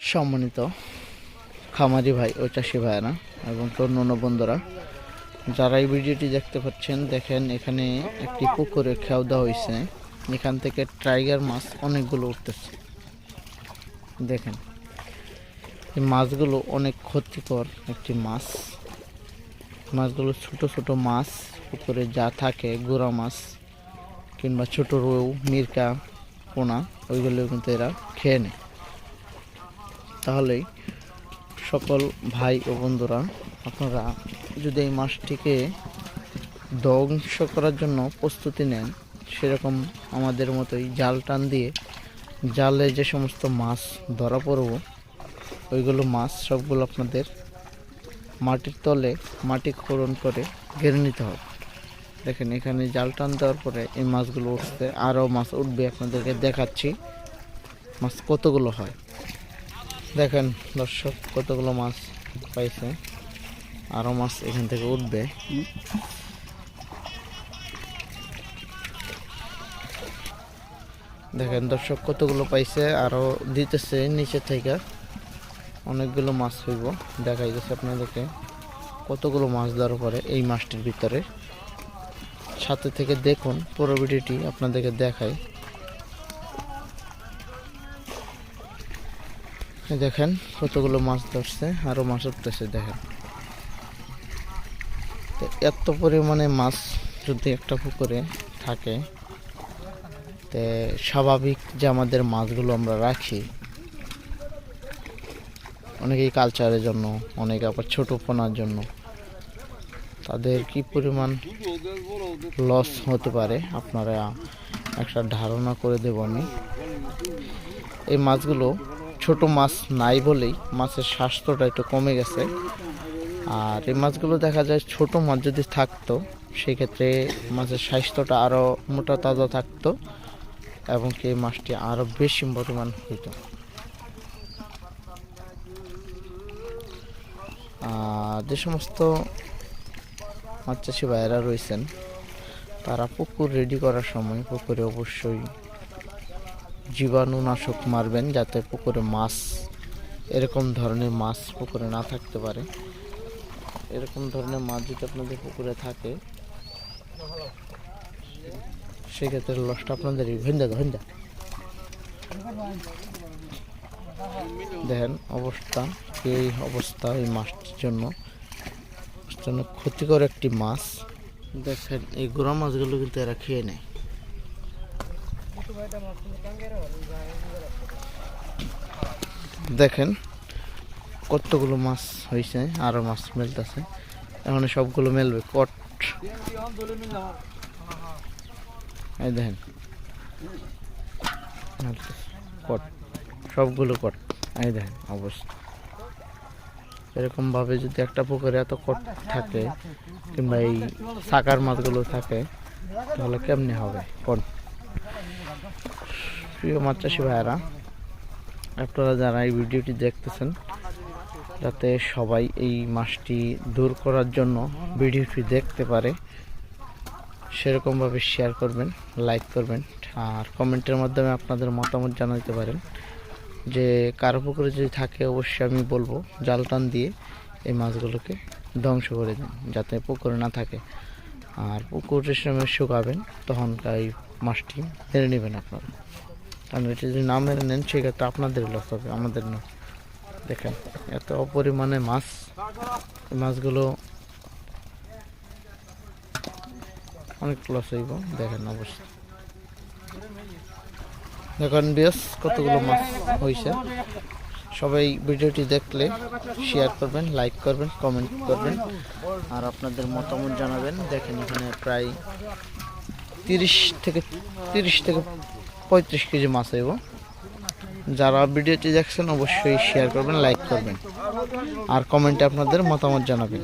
সম্মানিত খামারি ভাই ও চাষি ভাইয়েরা এবং অন্যান্য বন্ধুরা যারা এই ভিডিওটি দেখতে পাচ্ছেন, দেখেন এখানে একটি পুকুরে খেয়াও দেওয়া হয়েছে এখান থেকে টাইগার মাছ অনেকগুলো উঠতেছে। দেখেন, এই মাছগুলো অনেক ক্ষতিকর একটি মাছ। মাছগুলো ছোট ছোট মাছ, পুকুরে যা থাকে, গোড়া মাছ কিংবা ছোট রৌ, মিরকা, পোনা, ওইগুলো কিন্তু এরা খেয়ে নেয়। তাহলেই সকল ভাই ও বন্ধুরা, আপনারা যদি এই মাছটিকে ধ্বংস করার জন্য প্রস্তুতি নেন, সেরকম আমাদের মতোই জাল টান দিয়ে জালে যে সমস্ত মাছ ধরা পড়ব, ওইগুলো মাছ সবগুলো আপনাদের মাটির তলে মাটি খোরণ করে ঘেরে নিতে হবে। দেখেন, এখানে জাল টান দেওয়ার পরে এই মাছগুলো উঠছে আরও মাছ উঠবে, আপনাদেরকে দেখাচ্ছি মাছ কতগুলো হয়। দেখেন দর্শক কতগুলো মাছ পাইছে। আরও মাছ এখান থেকে উঠবে। দেখেন দর্শক কতগুলো পাইছে আরও দিতেছে নিচে থেকে। অনেকগুলো মাছ হইব, দেখাই গেছে আপনাদেরকে। কতগুলো মাছ ধরার পরে এই মাছটির ভিতরে। সাথে থেকে দেখুন পুরো ভিডিওটি, আপনাদেরকে দেখাই। দেখেন কতগুলো মাছ ধরছে আরও মাছ উঠতেছে, দেখেন। তো এত পরিমাণে মাছ যদি একটা পুকুরে থাকে, তে স্বাভাবিক যে আমাদের মাছগুলো আমরা রাখি, অনেকেই কালচারের জন্য, অনেকে আবার ছোট পোনার জন্য, তাদের কি পরিমাণ লস হতে পারে? আপনারা একটা ধারণা করে দেব আমি। এই মাছগুলো ছোট মাছ নাই বলেই মাছের স্বাস্থ্যটা একটু কমে গেছে। আর এই মাছগুলো দেখা যায় ছোট মাছ যদি থাকতো, সেক্ষেত্রে মাছের স্বাস্থ্যটা আরও মোটা তাজা থাকতো এবং এই মাছটি আরও বেশি পরিমাণ হইতো। যে সমস্ত মাছ চাষি ভাইয়েরা রয়েছেন, তারা পুকুর রেডি করার সময় পুকুরে অবশ্যই জীবাণুনাশক মারবেন যাতে পুকুরে মাছ, এরকম ধরনের মাছ পুকুরে না থাকতে পারে। এরকম ধরনের মাছ যদি আপনাদের পুকুরে থাকে, সেক্ষেত্রে লসটা আপনাদের ভেন্দা ভেন্দা দেখেন অবস্থা, এই অবস্থা এই মাছটির জন্য ক্ষতিকর একটি মাছ। দেখেন, এই গোড়া মাছগুলো কিন্তু এরা খেয়ে নেয়। দেখেন কতগুলো মাছ হয়েছে আরও মাছ মেলতেছে। এখন সবগুলো মেলবে, কট। এই দেখেন। কট, সবগুলো কট। এই দেখেন অবস্থা। এরকম ভাবে যদি একটা পুকুরে এত কট থাকে, কিংবা এই সাকার মাছগুলো থাকে, তাহলে কেমনি হবে? কোন? প্রিয় মাছ চাষি ভাইয়েরা, আপনারা যারা এই ভিডিওটি দেখতেছেন, যাতে সবাই এই মাছটি দূর করার জন্য ভিডিওটি দেখতে পারে, সেরকমভাবে শেয়ার করবেন লাইক করবেন, আর কমেন্টের মাধ্যমে আপনাদের মতামত জানাতে পারেন। যে কারও পুকুরে যদি থাকে, অবশ্যই আমি বলব, জাল টান দিয়ে এই মাছগুলোকে ধ্বংস করে দিন, যাতে পুকুরে না থাকে। আর পুকুরের সময় শুকাবেন, তখন এই মাছটি মেরে নেবেন আপনারা। কারণ এটা যদি না মেরে নেন সেক্ষেত্রে আপনাদের লস হবে, আমাদের না। দেখেন, এত অপরিমাণে মাছ মাছগুলো অনেক লস হইব, দেখেন অবশ্যই দেখেন বেশ কতগুলো মাছ হয়েছে সবাই ভিডিওটি দেখলে শেয়ার করবেন লাইক করবেন কমেন্ট করবেন। আর আপনাদের মতামত জানাবেন। দেখেন এখানে প্রায় তিরিশ থেকে তিরিশ থেকে পঁয়ত্রিশ কেজি মাছ হইব। যারা ভিডিওটি দেখছেন, অবশ্যই শেয়ার করবেন লাইক করবেন। আর কমেন্টে আপনাদের মতামত জানাবেন।